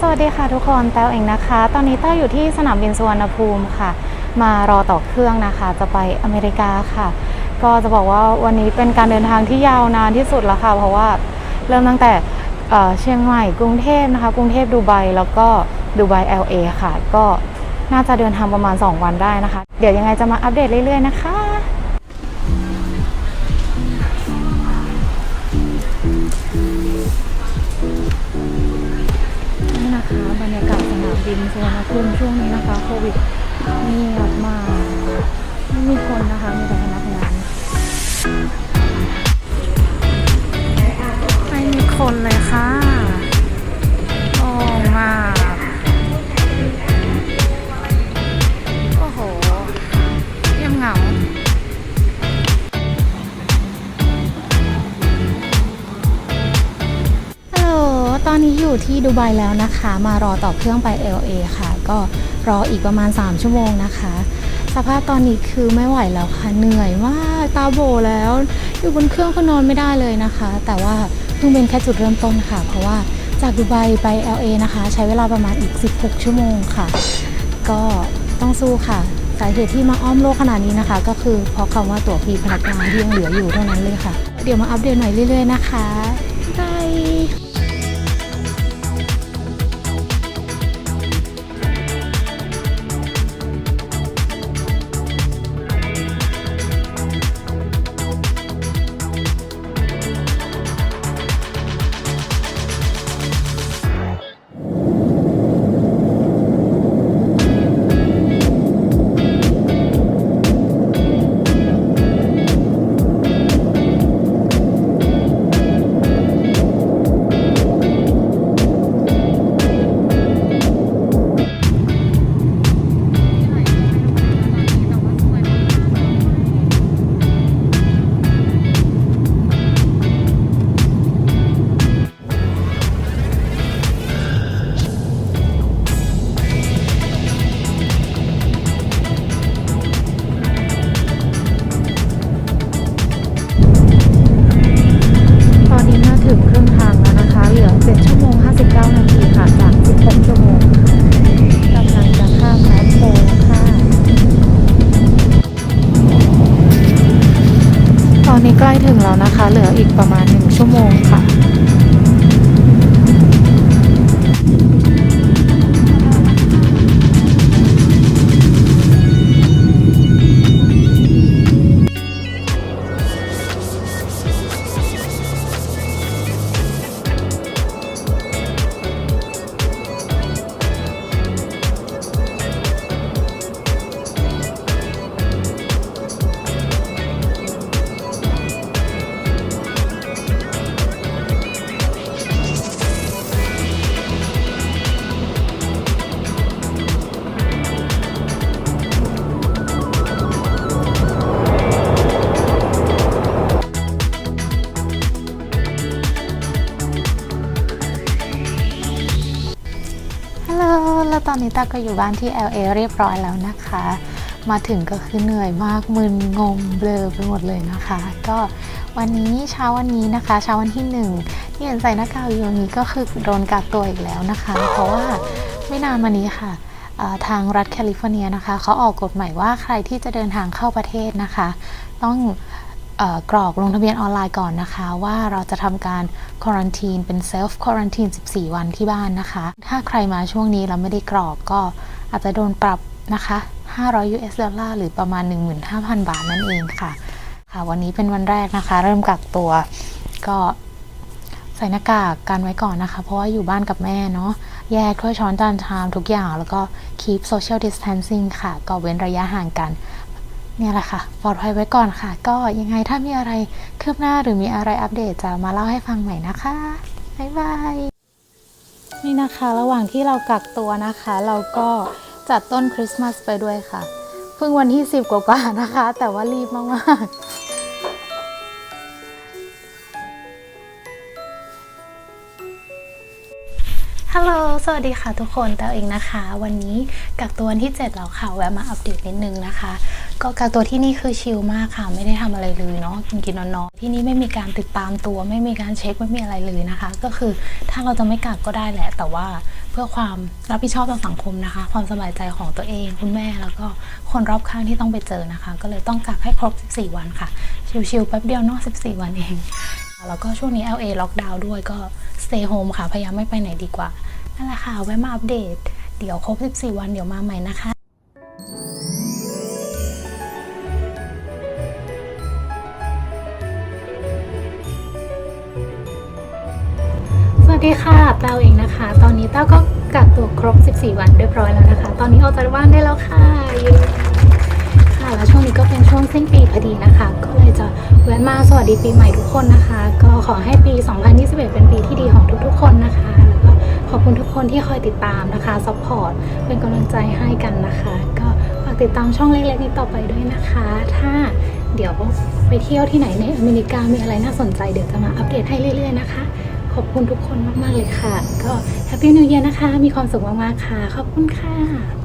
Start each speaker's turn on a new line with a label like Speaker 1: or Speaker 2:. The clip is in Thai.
Speaker 1: สวัสดีค่ะทุกคนแต้วเองนะคะ ตอนนี้แต้วอยู่ที่สนามบินสุวรรณภูมิค่ะ มารอต่อเครื่องนะคะ จะไปอเมริกาค่ะ ก็จะบอกว่าวันนี้เป็นการเดินทางที่ยาวนานที่สุดแล้วค่ะ เพราะว่าเริ่มตั้งแต่เชียงใหม่กรุงเทพนะคะ กรุงเทพดูไบแล้วก็ดูไบ LA ค่ะ ก็น่าจะเดินทางประมาณ 2 วันได้นะคะ เดี๋ยวยังไงจะมาอัปเดตเรื่อยๆนะคะ บินสุวรรณภูมิช่วงนี้นะคะโควิดเงียบมากไม่มีคนนะคะมีแต่พนักงานไม่มีคนเลยค่ะ นี้อยู่ที่ดูไบแล้วนะคะ มารอต่อเครื่องไป LA ค่ะ ก็รออีกประมาณ 3 ชั่วโมงนะคะ สภาพตอนนี้คือไม่ไหวแล้วค่ะ เหนื่อยมากตาโบแล้ว อยู่บนเครื่องก็นอนไม่ได้เลยนะคะ แต่ว่าเพิ่งเป็นแค่จุดเริ่มต้นค่ะ เพราะว่าจากดูไบไป LA นะคะ ใช้เวลาประมาณอีก 16 ชั่วโมงค่ะ ก็ต้องสู้ค่ะสาเหตุที่มาอ้อมโลกขนาดนี้นะคะ ก็คือเพราะคำว่าตั๋วฟรีพนักงานที่ยังเหลืออยู่เท่านั้นเลยค่ะ เดี๋ยวมาอัปเดตใหม่เรื่อยๆนะคะ แล้วนะคะ เหลืออีกประมาณ 1 ชั่วโมงค่ะ ตอนนี้ตาก็อยู่บ้านที่ LA เรียบร้อยแล้วนะคะ มาถึงก็คือเหนื่อยมากมึนงงเบลอไปหมดเลยนะคะ ก็วันนี้เช้าวันนี้นะคะ เช้าวันที่หนึ่งที่เห็นใส่หน้ากากอยู่างนี้ก็คือโดนกักตัวอีกแล้วนะคะ เพราะว่าไม่นานมานี้ค่ะทางรัฐแคลิฟอร์เนียนะคะเขาออกกฎหมายว่าใครที่จะเดินทางเข้าประเทศนะคะ ต้อง กรอกลงทะเบียนออนไลน์ก่อนนะคะ ว่าเราจะทำการควอรันทีนเป็นเซลฟ์ควอรันทีน14 วันที่บ้านนะคะ ถ้าใครมาช่วงนี้แล้วไม่ได้กรอกก็อาจจะโดนปรับนะคะ 500 US ดอลลาร์หรือประมาณ 15,000 บาทนั่นเองค่ะ ค่ะ วันนี้เป็นวันแรกนะคะ เริ่มกักตัวก็ใส่หน้ากากกันไว้ก่อนนะคะ เพราะว่าอยู่บ้านกับแม่เนาะแยกถ้วยช้อนจานชามทุกอย่าง แล้วก็ keep social distancing ค่ะ ก็เว้นระยะห่างกัน นี่แหละค่ะปลอดภัยไว้ก่อนค่ะ ก็ยังไงถ้ามีอะไรคืบหน้าหรือมีอะไรอัปเดตจะมาเล่าให้ฟังใหม่นะคะบ๊ายบายนี่นะคะระหว่างที่เรากักตัวนะคะ เราก็จัดต้นคริสต์มาสไปด้วยค่ะเพิ่งวันที่ 10 กว่าๆนะคะ แต่ว่ารีบมากๆ ฮัลโหล สวัสดีค่ะทุกคนแต้วเองนะคะ วันนี้กักตัววันที่ 7 แล้วค่ะ แวะมาอัปเดตนิดนึงนะคะ ก็กักตัวที่นี่คือชิลมากค่ะ ไม่ได้ทำอะไรเลยเนาะ กินกินนอนๆ ที่นี่ไม่มีการติดตามตัว ไม่มีการเช็ค ไม่มีอะไรเลยนะคะ ก็คือถ้าเราจะไม่กักก็ได้แหละ แต่ว่า
Speaker 2: เพื่อความรับผิดชอบต่อสังคมนะคะ ความสบายใจของตัวเอง คุณแม่ แล้วก็คนรอบข้างที่ต้องไปเจอนะคะ ก็เลยต้องกักให้ครบ 14 วันค่ะ ชิวๆแป๊บเดียวเนาะ 14 วันเอง แล้วก็ช่วงนี้ LA ล็อกดาวน์ด้วยก็ stay home ค่ะ พยายามไม่ไปไหนดีกว่า นั่นแหละค่ะแวะมาอัปเดต เดี๋ยวครบ 14 วันเดี๋ยวมาใหม่นะคะสวัสดีค่ะแต้วเองนะคะ ตอนนี้แต้วก็กักตัวครบ 14 วันเรียบร้อยแล้วนะคะ ตอนนี้ออกจากบ้านได้แล้วค่ะ แล้วช่วงนี้ก็เป็นช่วงสิ้นปีพอดีนะคะ ก็เลยจะแวะมาสวัสดีปีใหม่ทุกคนนะคะ ก็ขอให้ปี 2021 เป็นปีที่ดีของทุกๆ คนนะคะ แล้วก็ขอบคุณทุกคนที่คอยติดตามนะคะซัพพอร์ตเป็นกำลังใจให้กันนะคะ ก็ฝากติดตามช่องเล็กๆนี้ต่อไปด้วยนะคะ ถ้าเดี๋ยวไปเที่ยวที่ไหนในอเมริกามีอะไรน่าสนใจเดี๋ยวจะมาอัปเดตให้เรื่อย ๆนะคะ ขอบคุณทุกคนมากๆเลยค่ะ ก็แฮปปี้นิว e ย r นะคะ มีความสุขมากๆค่ะ ขอบคุณค่ะ